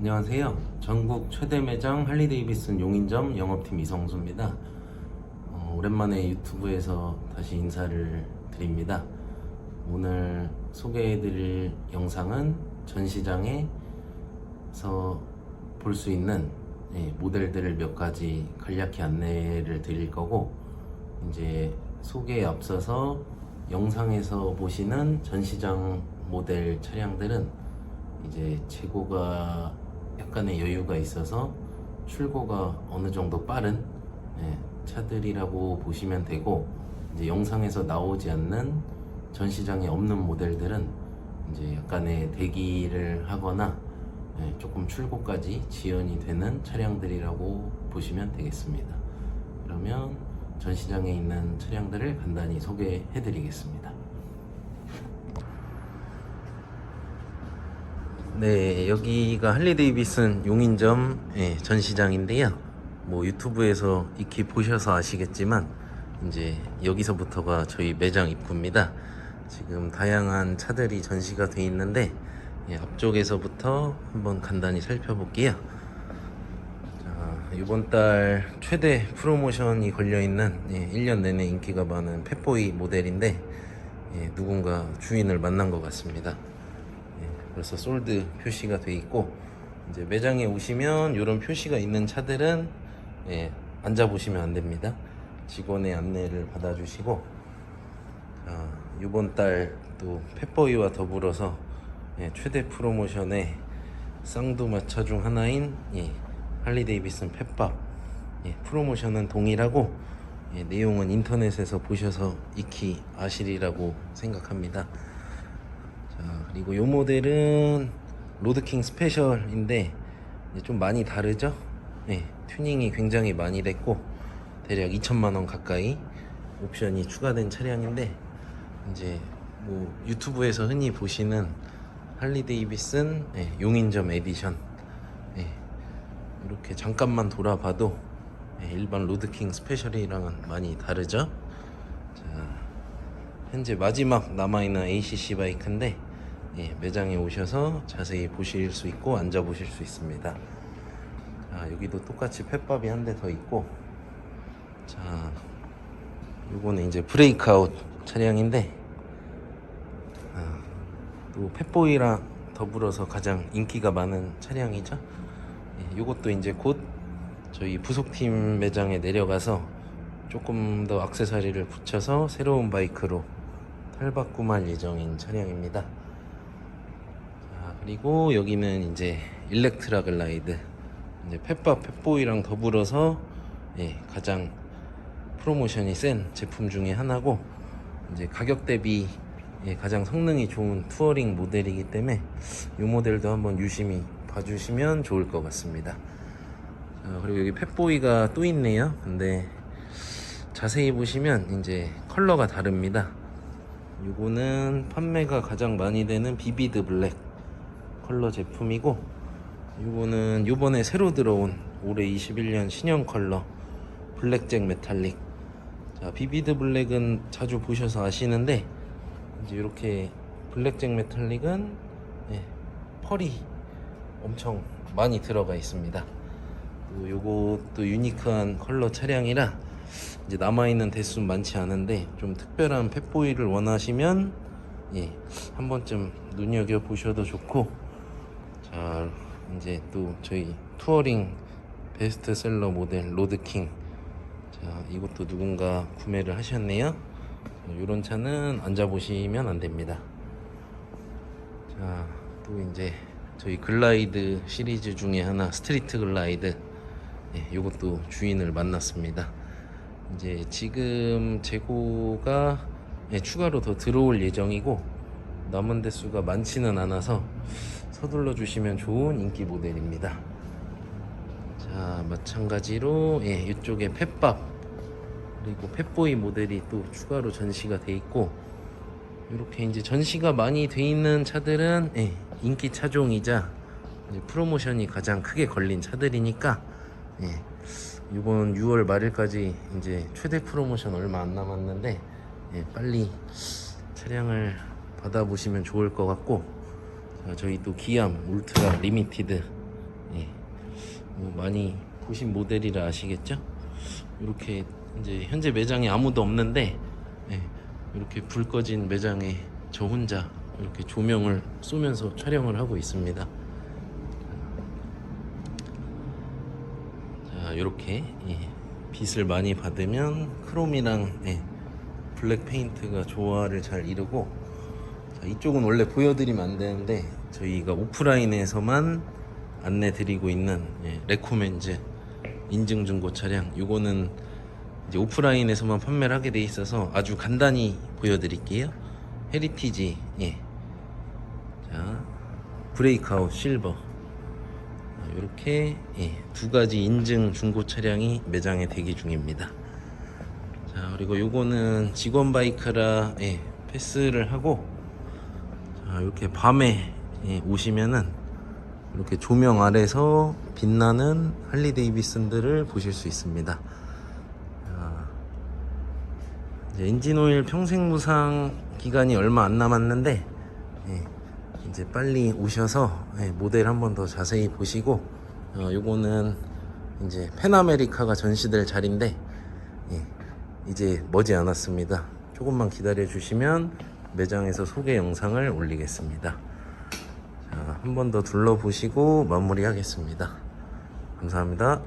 안녕하세요. 전국 최대 매장 할리데이비슨 용인점 영업팀 이성수입니다. 어, 오랜만에 유튜브에서 다시 인사를 드립니다. 오늘 소개해드릴 영상은 전시장에서 볼 수 있는 예, 모델들을 몇 가지 간략히 안내를 드릴 거고 이제 소개에 앞서서 영상에서 보시는 전시장 모델 차량들은 이제 재고가 약간의 여유가 있어서 출고가 어느 정도 빠른 예, 차들이라고 보시면 되고 이제 영상에서 나오지 않는 전시장에 없는 모델들은 이제 약간의 대기를 하거나 예, 조금 출고까지 지연이 되는 차량들이라고 보시면 되겠습니다. 그러면 전시장에 있는 차량들을 간단히 소개해 드리겠습니다. 네, 여기가 할리데이비슨 용인점 예, 전시장인데요. 뭐 유튜브에서 익히 보셔서 아시겠지만 이제 여기서부터가 저희 매장 입구입니다. 지금 다양한 차들이 전시가 돼 있는데 예, 앞쪽에서부터 한번 간단히 살펴볼게요. 자, 이번 달 최대 프로모션이 걸려 있는 예, 1년 내내 인기가 많은 펫보이 모델인데 예, 누군가 주인을 만난 것 같습니다. 예, 벌써 솔드 표시가 돼 있고 이제 매장에 오시면 이런 표시가 있는 차들은 예, 앉아 보시면 안 됩니다. 직원의 안내를 받아주시고 자, 이번 달 또 펫보이와 더불어서 예, 최대 프로모션의 쌍두마차 중 하나인 예, 할리 데이비슨 펫밥 예, 프로모션은 동일하고 예, 내용은 인터넷에서 보셔서 익히 아시리라고 생각합니다. 자, 그리고 이 모델은 로드킹 스페셜인데 좀 많이 다르죠? 네, 튜닝이 굉장히 많이 됐고 대략 2천만 원 가까이 옵션이 추가된 차량인데 이제 뭐 유튜브에서 흔히 보시는 할리 데이비슨 예, 용인점 에디션 예, 이렇게 잠깐만 돌아봐도 예, 일반 로드킹 스페셜이랑은 많이 다르죠? 자, 현재 마지막 남아있는 ACC 바이크인데 예, 매장에 오셔서 자세히 보실 수 있고 앉아 보실 수 있습니다. 자, 여기도 똑같이 펫밥이 한 대 더 있고 자, 요거는 이제 브레이크아웃 차량인데 아, 또 펫보이랑 더불어서 가장 인기가 많은 차량이죠. 예, 요것도 이제 곧 저희 부속팀 매장에 내려가서 조금 더 액세서리를 붙여서 새로운 바이크로 탈바꿈할 예정인 차량입니다. 자, 그리고 여기는 이제 일렉트라 글라이드. 이제 펫밥 펫보이랑 더불어서 예, 가장 프로모션이 센 제품 중에 하나고 이제 가격 대비 예, 가장 성능이 좋은 투어링 모델이기 때문에 이 모델도 한번 유심히 봐주시면 좋을 것 같습니다. 자, 그리고 여기 펫보이가 또 있네요. 근데 자세히 보시면 이제 컬러가 다릅니다. 요거는 판매가 가장 많이 되는 비비드 블랙 컬러 제품이고 요거는 요번에 새로 들어온 올해 21년 신형 컬러 블랙잭 메탈릭. 자 비비드 블랙은 자주 보셔서 아시는데 이제 이렇게 블랙잭 메탈릭은 예, 펄이 엄청 많이 들어가 있습니다. 또 요것도 유니크한 컬러 차량이라 이제 남아있는 대수는 많지 않은데 좀 특별한 펫보이를 원하시면 예, 한 번쯤 눈여겨 보셔도 좋고 자 이제 또 저희 투어링 베스트셀러 모델 로드킹. 자 이것도 누군가 구매를 하셨네요. 이런 차는 앉아 보시면 안 됩니다. 자 또 이제 저희 글라이드 시리즈 중에 하나 스트리트 글라이드. 예, 이것도 주인을 만났습니다. 이제 지금 재고가 예, 추가로 더 들어올 예정이고 남은 대수가 많지는 않아서 서둘러 주시면 좋은 인기 모델입니다. 자 마찬가지로 예, 이쪽에 펫밥 그리고 펫보이 모델이 또 추가로 전시가 돼 있고 이렇게 이제 전시가 많이 돼 있는 차들은 예, 인기 차종이자 프로모션이 가장 크게 걸린 차들이니까 예, 이번 6월 말일까지 이제 최대 프로모션 얼마 안 남았는데 예, 빨리 차량을 받아보시면 좋을 것 같고 자, 저희 또 기암 울트라 리미티드 예. 뭐 많이 보신 모델이라 아시겠죠? 이렇게 이제 현재 매장에 아무도 없는데 예. 이렇게 불 꺼진 매장에 저 혼자 이렇게 조명을 쏘면서 촬영을 하고 있습니다. 자, 이렇게 예, 빛을 많이 받으면 크롬이랑 예, 블랙 페인트가 조화를 잘 이루고 자, 이쪽은 원래 보여드리면 안 되는데 저희가 오프라인에서만 안내 드리고 있는 예, 레코멘즈 인증 중고 차량 요거는 이제 오프라인에서만 판매를 하게 돼 있어서 아주 간단히 보여드릴게요 헤리티지 예. 자 브레이크아웃 실버 이렇게 예, 두 가지 인증 중고 차량이 매장에 대기 중입니다. 자 그리고 요거는 직원 바이크라 예, 패스를 하고 자 이렇게 밤에 예, 오시면은 이렇게 조명 아래서 빛나는 할리 데이비슨들을 보실 수 있습니다. 자, 이제 엔진 오일 평생 무상 기간이 얼마 안 남았는데 예, 이제 빨리 오셔서 예, 모델 한 번 더 자세히 보시고 어, 요거는 이제 페나메리카가 전시될 자리인데 예, 이제 머지 않았습니다. 조금만 기다려 주시면 매장에서 소개 영상을 올리겠습니다. 자, 한번 더 둘러보시고 마무리하겠습니다. 감사합니다.